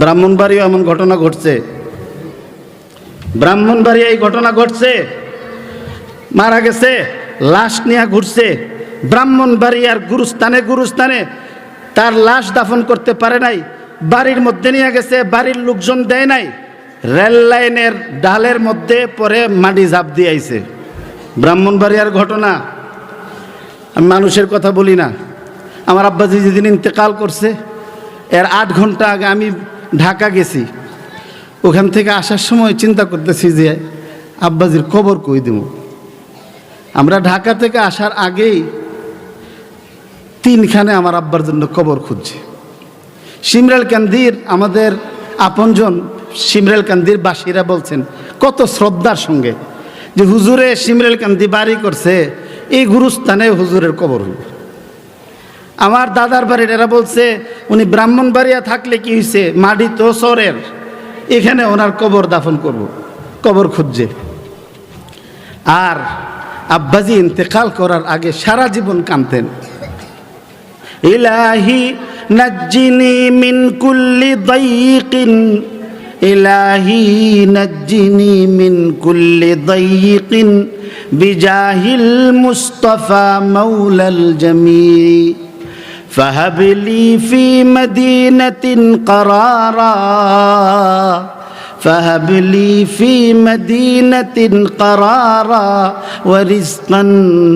ব্রাহ্মণবাড়িও এমন ঘটনা ঘটছে। ব্রাহ্মণবাড়ি এই ঘটনা ঘটছে, মারা গেছে, লাশ নিয়ে ঘুরছে। ব্রাহ্মণবাড়ি আর গুরুস্থানে গুরুস্থানে তার লাশ দাফন করতে পারে নাই, বাড়ির মধ্যে নিয়ে গেছে, বাড়ির লোকজন দেয় নাই। রেল লাইনের ডালের মধ্যে পরে মাটি ঝাঁপ দিয়ে আইছে। ব্রাহ্মণবাড়িয়ার ঘটনা, আমি মানুষের কথা বলি না। আমার আব্বাজি যেদিন ইন্তেকাল করছে, এর আট ঘণ্টা আগে আমি ঢাকা গেছি। ওখান থেকে আসার সময় চিন্তা করতেছি যে আব্বাজির কবর কই দেব আমরা ঢাকা থেকে আসার আগেই তিনখানে আমার আব্বার জন্য কবর খুঁজছি। সিমরাল কান্দির আমাদের আপনজন সিমরাল কান্দির বাসীরা বলছেন, কত শ্রদ্ধার সঙ্গে যে হুজুরে সিমরাল কান্দি বাড়ি করছে, এই গুরুস্থানে হুজুরের কবর হইব। আমার দাদার বাড়ির, এরা বলছে, উনি ব্রাহ্মণ ব্রাহ্মণবাড়িয়া থাকলে কি হয়েছে মাটি তো সরের। এখানে ওনার কবর দাফন করব, কবর খুঁজছে। আর আব্বাজি ইন্তেকাল করার আগে সারা জীবন কানতেন ইলাহি নাজ্জিনি মিন কুল্লি দাইকিন ইলাহি নাজ্জিনি মিন কুল্লি দাইকিন বিজাহিল মুস্তাফা মাওলাল জামি। فهب لي في مدينة قرارا فهب لي في مدينة قرارا ورزقا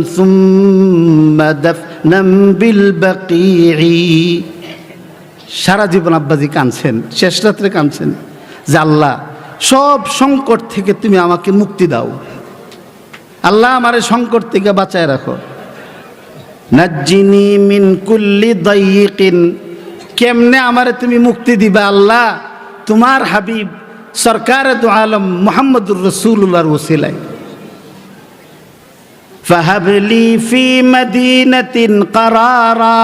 ثم دفنا بالبقيع সারা জীবন আব্বাজি কাঁদছেন শেষ রাত্রে কাঁদছেন যে আল্লাহ সব সংকট থেকে তুমি আমাকে মুক্তি দাও আল্লাহ আমার এই সংকট থেকে বাঁচায় রাখো নাজ্জিনি মিন কুল্লি দাইকিন কেমনে আমারে তুমি মুক্তি দিবা আল্লাহ? তোমার হাবিব সরকার দু আলম মোহাম্মদুর রসুল্লাহর ওসিলায়। ফাহাবলি ফি মদিনাতিন কারারা।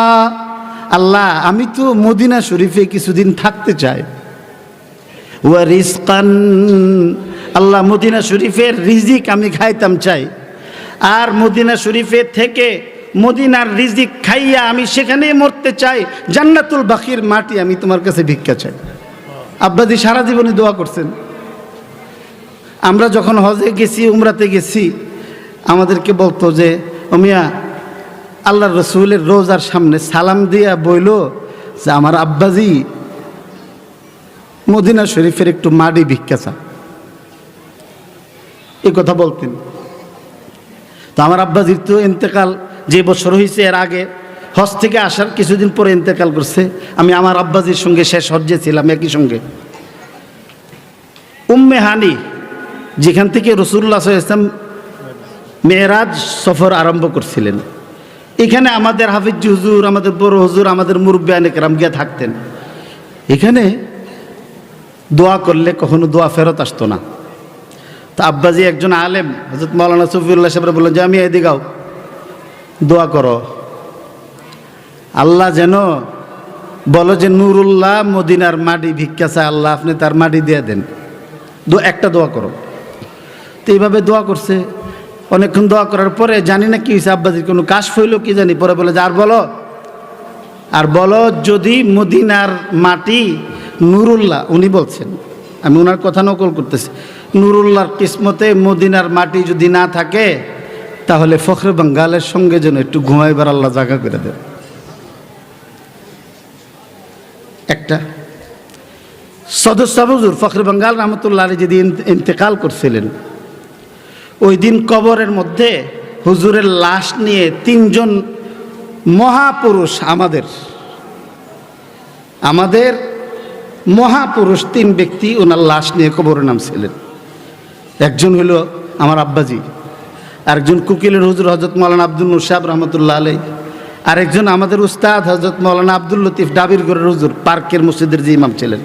আল্লাহ, আমি তো মদিনা শরীফে কিছুদিন থাকতে চাই। ওয়া রিজকান, আল্লাহ মদিনা শরীফের রিজিক আমি খাইতাম চাই। আর মদিনা শরীফের থেকে মদিনার রিজিক খাইয়া আমি সেখানেই মরতে চাই, জান্নাতুল বাকির মাটি আমি তোমার কাছে ভিক্ষা চাই। আব্বাদি সারা জীবনে দোয়া করছেন। আমরা যখন হজে গেছি, উমরাতে গেছি, আমাদেরকে বলতো যে অমিয়া আল্লাহ রসুলের রোজার সামনে সালাম দিয়া বইল যে, আমার আব্বাজি মদিনা শরীফের একটু মাটি ভিক্ষা চা এই কথা বলতেন। তো আমার আব্বাজির তো ইন্তেকাল যে বছর হয়েছে এর আগে, হজ থেকে আসার কিছুদিন পরে ইন্তেকাল করছে। আমি আমার আব্বাজির সঙ্গে শেষ হজ্জে ছিলাম, একই সঙ্গে। উম্মে হানি, যেখান থেকে রসুল্লাহ ইসলাম মেয়েরাজ সফর আরম্ভ করছিলেন। এখানে আমাদের হাফিজ হুজুর, আমাদের বড় হুজুর, আমাদের মুরব্বী রাম গিয়া থাকতেন। এখানে দোয়া করলে কখনো দোয়া ফেরত আসতো না। তা আব্বাজি একজন আলেম হজরত মৌলানা সফিউল্লাহ সাহেব বললেন যে আমি এদিকাও দোয়া করো। আল্লাহ যেন বলো যে, নুরুল্লাহ মদিনার মাটি ভিক্ষা চায় আল্লাহ, আপনি তার মাটি দিয়ে দেন। দো, একটা দোয়া করো। তো এইভাবে দোয়া করছে। অনেকক্ষণ দোয়া করার পরে জানি না কি হয়েছে, আব্বাজির কোনো কাশ ফইল কি জানি, পরে বলে যে, আর বলো। আর বলো, যদি মদিনার মাটি নুরুল্লাহ, উনি বলছেন। আমি ওনার কথা নকল করতেছি। নুরুল্লাহর কিসমতে মদিনার মাটি যদি না থাকে তাহলে ফখরে বাঙ্গালের সঙ্গে যেন একটু ঘুমাইবার আল্লাহ জায়গা করে দেবে একটা। সদস্য হুজুর ফখরে বাঙ্গাল রহমতুল্লাহ যেদিন ইন্তেকাল করছিলেন, ওই দিন কবরের মধ্যে হুজুরের লাশ নিয়ে তিনজন মহাপুরুষ আমাদের আমাদের মহাপুরুষ তিন ব্যক্তি ওনার লাশ নিয়ে কবরে নামছিলেন। একজন হলো আমার আব্বাজি। আরেকজন কুকিলের হুজুর হজরত মৌলানা আব্দুল মুসাব রহমতুল্লাহ আলাই আরেকজন আমাদের উস্তাদ হজরত মৌলানা আব্দুল লতিফ ডাবিরগড়ের হুজুর, পার্কের মসজিদের যে ইমাম ছিলেন।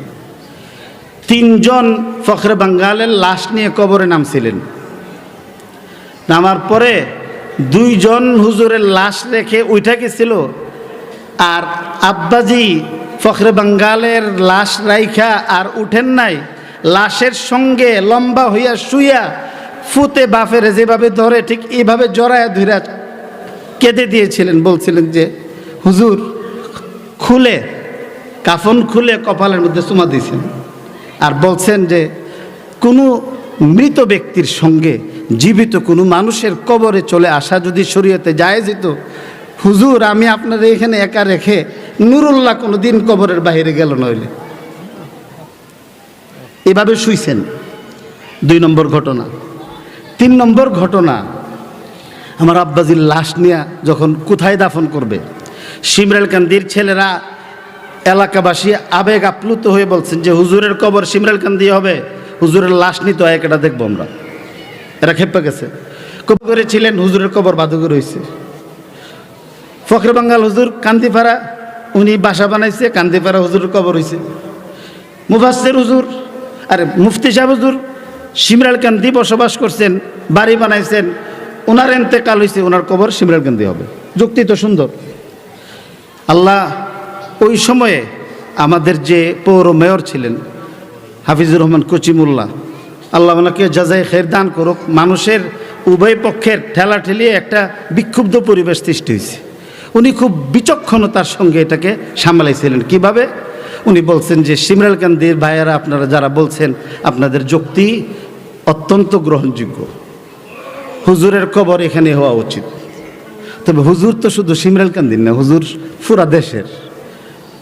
তিনজন ফখরে বাঙ্গালের লাশ নিয়ে কবরে নামছিলেন। নামার পরে দুইজন হুজুরের লাশ রেখে উঠা গেছিল আর আব্বাজি ফখরে বাঙ্গালের লাশ রাইখা আর উঠেন নাই, লাশের সঙ্গে লম্বা হইয়া শুইয়া ফুতে বাফের যেভাবে ধরে, ঠিক এইভাবে জড়ায় ধইরা কেঁদে দিয়েছিলেন, বলছিলেন যে, হুজুর, খুলে, কাফন খুলে কপালের মধ্যে চুমা দিয়েছেন। আর বলছেন যে, কোনো মৃত ব্যক্তির সঙ্গে জীবিত কোনো মানুষের কবরে চলে আসা যদি শরীয়তে যায় যেত হুজুর, আমি আপনার এখানে একা রেখে নুরুল্লাহ কোনো দিন কবরের বাইরে গেল নইলে। এভাবে শুইছেন। দুই নম্বর ঘটনা। তিন নম্বর ঘটনা, আমার আব্বাজির লাশ নিয়ে যখন কোথায় দাফন করবে সিমরাল কান্দির ছেলেরা এলাকাবাসী আবেগ আপ্লুত হয়ে বলছেন যে হুজুরের কবর সিমরাল কান্দি হবে, হুজুরের লাশ নিতে হয় এটা দেখব আমরা। এরা খেপে গেছে। কবর করেছিলেন, হুজুরের কবর বাদুকে রয়েছে। ফখরে বাঙ্গাল হুজুর কান্দিপাড়া, উনি বাসা বানাইছে, কান্দিপাড়া হুজুরের কবর হয়েছে মুফাসের হুজুর, আরে মুফতি সাহেব হুজুর সিমরাল কান্দি বসবাস করছেন, বাড়ি বানাইছেন ওনার এন্তেকাল হয়েছে ওনার কবর সিমরাল কান্দি হবে। যুক্তি তো সুন্দর। আল্লাহ ওই সময়ে আমাদের যে পৌর মেয়র ছিলেন, হাফিজুর রহমান কচিমুল্লাহ, আল্লাহ ওনাকে যাজাই খের দান করুক, মানুষের উভয় পক্ষের ঠেলা ঠেলিয়ে একটা বিক্ষুব্ধ পরিবেশ সৃষ্টি হয়েছে। উনি খুব বিচক্ষণতার সঙ্গে এটাকে সামলাইছিলেন। কীভাবে? উনি বলছেন যে সিমরাল কান্দির ভাইয়েরা আপনারা যারা বলছেন, আপনাদের যুক্তি অত্যন্ত গ্রহণযোগ্য। হুজুরের কবর এখানে হওয়া উচিত। তবে হুজুর তো শুধু সিমরাল কান্দির না হুজুর পুরা দেশের।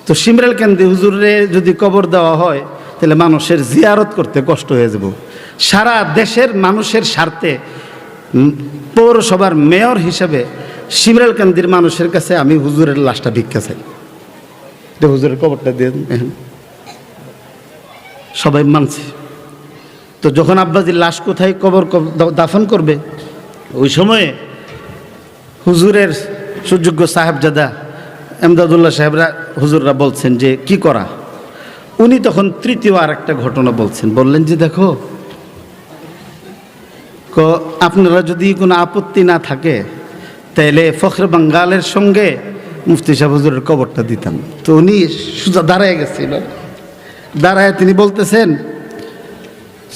তো সিমরাল কান্দি হুজুরে যদি কবর দেওয়া হয় তাহলে মানুষের জিয়ারত করতে কষ্ট হয়ে যাব। সারা দেশের মানুষের স্বার্থে পৌরসভার মেয়র হিসেবে সিমরাল কান্দির মানুষের কাছে আমি হুজুরের লাশটা ভিক্ষা চাই। হুজুরের কবরটা দিয়ে সবাই মানছে। তো যখন আব্বাজির লাশ কোথায় কবর দাফন করবে? ওই সময়ে হুজুরের সুযোগ্য সাহেবজাদা এমদাদুল্লাহ সাহেবরা হুজুররা বলছেন যে, কি করা? উনি তখন তৃতীয় আর একটা ঘটনা বলছেন। বললেন যে, দেখো, ক, আপনারা যদি কোনো আপত্তি না থাকে তাহলে ফখর বাঙ্গালের সঙ্গে মুফতি সাহেব হুজুরের কবরটা দিতাম। তো উনি সোজা দাঁড়ায় গেছিল। দাঁড়ায় তিনি বলতেছেন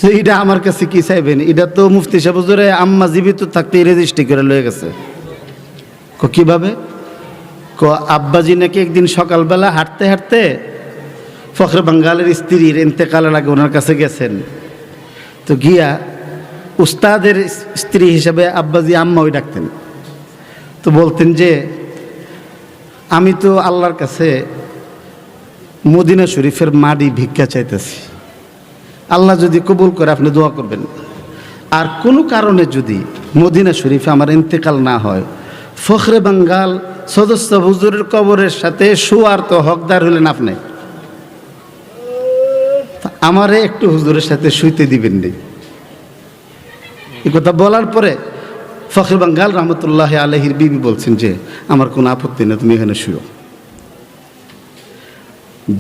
এটা আমার কাছে কি চাইবেন? এটা তো মুফতি সাহেব হুজুরে আম্মা জীবিত থাকতে রেজিস্ট্রি করে লয়ে গেছে। ক কীভাবে? ক আব্বাজি নাকি একদিন সকালবেলা হাঁটতে হাঁটতে ফখরে বাঙ্গালের স্ত্রীর এন্তেকালের আগে ওনার কাছে গেছেন। তো গিয়া উস্তাদের স্ত্রী হিসাবে আব্বাজি আম্মা ওই ডাকতেন। তো বলতেন যে, আমি তো আল্লাহর কাছে মদিনা শরীফের মাটি ভিক্ষা চাইতেছি। আল্লাহ যদি কবুল করে আপনি দোয়া করবেন। আর কোনো কারণে যদি মদিনা শরীফে আমার ইন্তেকাল না হয়, ফখরে বাঙ্গাল সদস্য হুজুরের কবরের সাথে শোয়ার তো হকদার হলেন আপনি। আমারে একটু হুজুরের সাথে শুইতে দিবেন নি এই কথা বলার পরে ফখর বাঙ্গাল রহমতুল্লাহ আলহির বিবি বলছেন যে, আমার কোনো আপত্তি নেই, তুমি এখানে শুয়ো।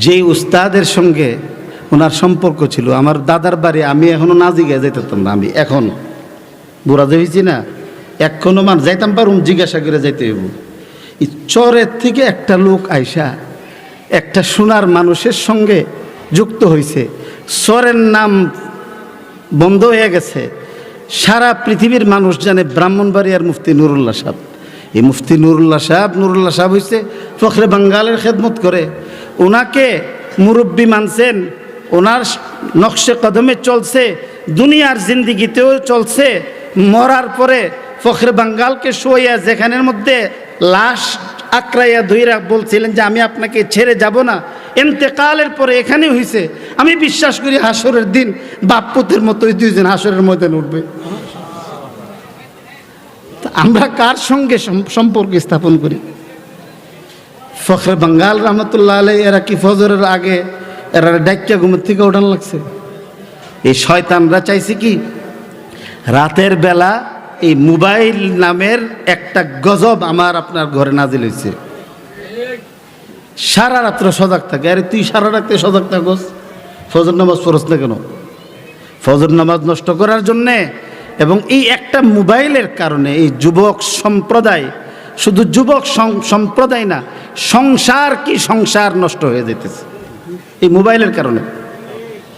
যে উস্তাদের সঙ্গে ওনার সম্পর্ক ছিল। আমার দাদার বাড়ি আমি এখনও না জিজ্ঞাসা যাইতাম না, আমি এখন। বুড়া যে হয়েছি না এখনও মান যাইতাম পারুম, জিজ্ঞাসা করে যাইতে হইব। চরের থেকে একটা লোক আইসা, একটা সোনার মানুষের সঙ্গে যুক্ত হয়েছে চরের নাম বন্ধ হয়ে গেছে। সারা পৃথিবীর মানুষ জানে ব্রাহ্মণবাড়িয়ার মুফতি নুরুল্লাহ সাহেব। এই মুফতি নুরুল্লাহ সাহেব নুরুল্লাহ সাহেব হয়েছে ফখরে বাঙ্গালের খেদমত করে। ওনাকে মুরব্বী মানছেন ওনার নকশে কদমে চলছে, দুনিয়ার জিন্দিগিতেও চলছে, মরার পরে ফখরে বাঙ্গালকে শোয়া যেখানের মধ্যে লাশ আক্রাইয়া ধুইরা বলছিলেন যে, আমি আপনাকে ছেড়ে যাব না। এন্তেকালের পরে এখানে হয়েছে আমি বিশ্বাস করি হাসরের দিন বাপ্পুতের মতো ওই দুইজন হাসরের ময়দানে উঠবে। আমরা কার সঙ্গে সম্পর্ক স্থাপন করি? ফখরে বাঙ্গাল রহমতুল্লাহ আলাই এরা কি ফজরের আগে এরা ডাক্কা ঘুমের থেকে ওঠান লাগছে। এই শয়তানরা চাইছে কি? রাতের বেলা এই মোবাইল নামের একটা গজব আমার আপনার ঘরে নাজিল হয়েছে সারা রাত্র সজাগ থাকে। আরে তুই সারা রাত্রে সজাগ থাকস? ফজর নামাজ পড়স না কেন? ফজর নামাজ নষ্ট করার জন্যে এবং এই একটা মোবাইলের কারণে এই যুবক সম্প্রদায়, শুধু যুবক সম- সম্প্রদায় না, সংসার কি সংসার নষ্ট হয়ে যেতেছে এই মোবাইলের কারণে।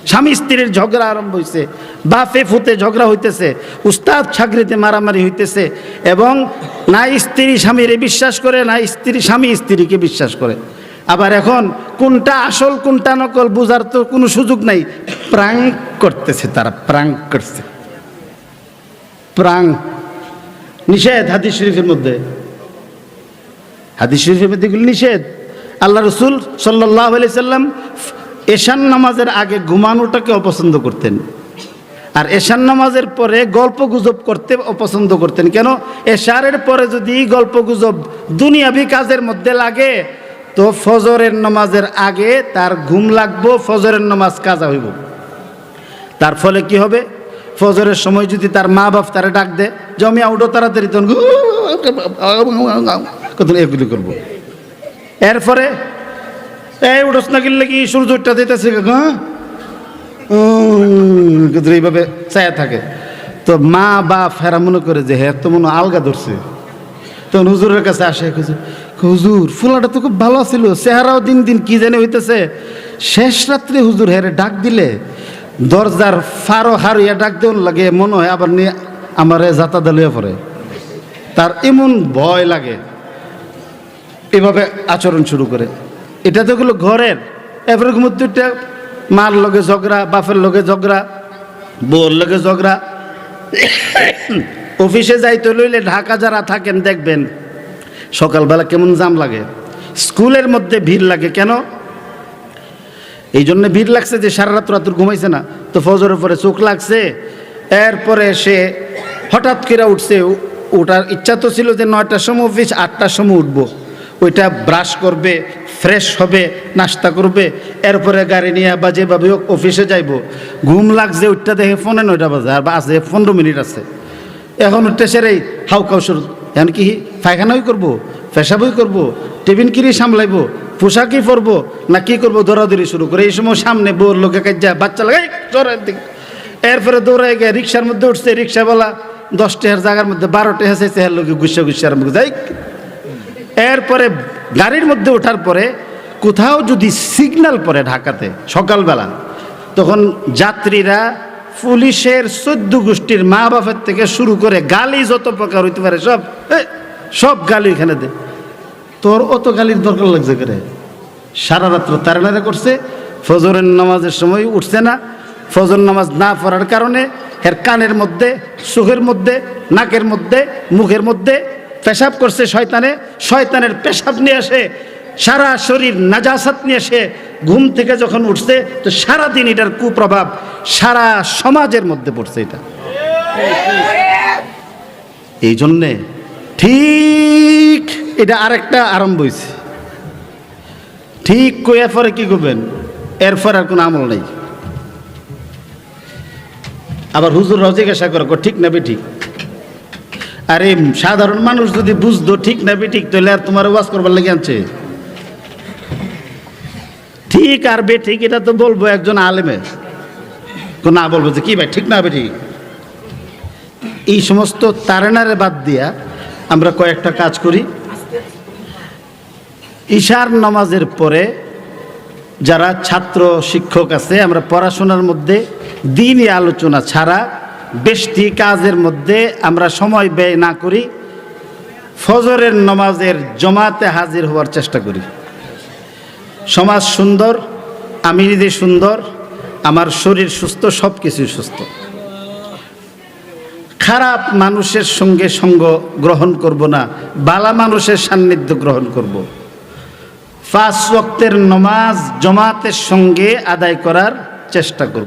স্বামী স্ত্রীর ঝগড়া আরম্ভ হয়েছে বাপে ফুতে ঝগড়া হইতেছে, উস্তাদ ছাগরিতে মারামারি হইতেছে এবং না স্ত্রী স্বামীরে বিশ্বাস করে না স্ত্রী স্বামী স্ত্রীকে বিশ্বাস করে। আবার এখন কোনটা আসল, কোনটা নকল বোঝার তো কোনো সুযোগ নাই। প্রাং করতেছে তারা প্রাং করছে। প্রাং নিষেধ হাদিস শরীফের মধ্যে। হাদিস শরীফের মধ্যে নিষেধ। আল্লাহ রসুল সাল্লাহ আলি সাল্লাম এশান নামাজের আগে ঘুমানোটাকে অপছন্দ করতেন আর এশান নামাজের পরে গল্প গুজব করতে অপছন্দ করতেন কেন এশারের পরে যদি গল্প গুজব দুনিয়াবি কাজের মধ্যে লাগে তো ফজরের নামাজের আগে তার ঘুম লাগবো ফজরের নামাজ কাজা হইব তার ফলে কি হবে ফজরের সময় যদি তার মা বাপ তারা ডাক দে জমি আউডো তাড়াতাড়ি তখন এগুলি করব এরপরে, এই উঠোস না কিনলে কি সূর্যটা দিতেছে হ্যাঁ? এইভাবে চায়া থাকে। তো মা, বাপ ফেরা মনে করে যে হ্যাঁ তো মনে আলগা ধরছে। তো হুজুরের কাছে আসে হুজুর, ফুলাটা তো খুব ভালো ছিল, চেহারাও দিন দিন কি জানে হইতেছে। শেষ রাত্রে হুজুর হেরে ডাক দিলে, দরজার ফারো হারিয়া ডাক দেওয়ার লাগে মনে হয় আবার নিয়ে আমার যাতা দালিয়ে পড়ে। তার এমন ভয় লাগে। এভাবে আচরণ শুরু করে। এটা তো গুলো ঘরের। এরপরে মধ্যে মার লগে ঝগড়া, বাপের লগে ঝগড়া, বউর লগে ঝগড়া। অফিসে যাইতে লইলে ঢাকা যারা থাকেন, দেখবেন সকালবেলা কেমন জাম লাগে। স্কুলের মধ্যে ভিড় লাগে কেন? এই জন্য ভিড় লাগছে যে সারা রাত রাত্র ঘুমাইছে না। তো ফজরের পরে চোখ লাগছে। এরপরে সে হঠাৎ করে উঠছে ওঠার ইচ্ছা তো ছিল যে নয়টার সময় অফিস, আটটার সময় উঠবো। ওইটা ব্রাশ করবে ফ্রেশ হবে, নাস্তা করবে, এরপরে গাড়ি নিয়ে বা যেভাবে হোক অফিসে যাইবো। ঘুম লাগছে, ওইটা দেখে ফোনে নয়টা বাজে, আর আছে, পনেরো মিনিট আছে। এখন উঠতে সেরেই হাউ কাউ শুরু, এখন কি পায়খানাই করব, পেশাবই করব টিফিন কিরি সামলাইবো, পোশাকই পরবো, না কি করব, দৌড়াদৌড়ি শুরু করে, এই সময় সামনে বোর লোকে কাজা বাচ্চা লাগাই জোরের দিকে এরপরে দৌড়াই গিয়ে রিক্সার মধ্যে উঠছে, রিক্সাওয়ালা দশ টেহার জায়গার মধ্যে বারো টেহা চাইছে হের লোকে গুসা গুসার মুখ যাই এরপরে গাড়ির মধ্যে ওঠার পরে কোথাও যদি সিগন্যাল পড়ে ঢাকাতে, সকালবেলা, তখন যাত্রীরা পুলিশের চোদ্দ গোষ্ঠীর মা বাপের থেকে শুরু করে গালি যত প্রকার হইতে পারে সব সব গালি এখানে দে। তোর অত গালির দরকার লাগছে করে সারা রাত্র তারানারা করছে, ফজরের নামাজের সময় উঠছে না। ফজর নামাজ না পড়ার কারণে এর কানের মধ্যে, চোখের মধ্যে, নাকের মধ্যে, মুখের মধ্যে পেশাব করছে শয়তানে, শয়তানের পেশাব নিয়ে আসে সারা শরীর নাজাসাত নিয়ে এসে ঘুম থেকে যখন উঠছে, তো সারা দিন এটার কুপ্রভাব, সারা সমাজের মধ্যে পড়ছে এটা। এই জন্যে ঠিক এটা আরেকটা আরম্ভ হয়েছে ঠিক কইয়া পরে কি করবেন? এরপর আর কোনো আমল নেই। আবার হুজুর জিজ্ঞাসা করো ঠিক না বে ঠিক? আরে সাধারণ মানুষ যদি বুঝতো ঠিক না বে ঠিক তাহলে আর তোমার ওয়াজ করবার লেগে আনছে। ঠিক আর বে ঠিক এটা তো বলব একজন আলেমে। না বলব যে কি ভাই, ঠিক না বে ঠিক এই সমস্ত তারেনারে বাদ দিয়া আমরা কয়েকটা কাজ করি। ঈশার নামাজের পরে যারা ছাত্র শিক্ষক আছে, আমরা পড়াশোনার মধ্যে দিনই আলোচনা ছাড়া বেশটি কাজের মধ্যে আমরা সময় ব্যয় না করি, ফজরের নমাজের জমাতে হাজির হওয়ার চেষ্টা করি। সমাজ সুন্দর আমি নিজে সুন্দর, আমার শরীর সুস্থ সব কিছুই সুস্থ। খারাপ মানুষের সঙ্গে সঙ্গ গ্রহণ করব না, বালা মানুষের সান্নিধ্য গ্রহণ করব। পাঁচ ওয়াক্তের নমাজ জমাতের সঙ্গে আদায় করার চেষ্টা করব।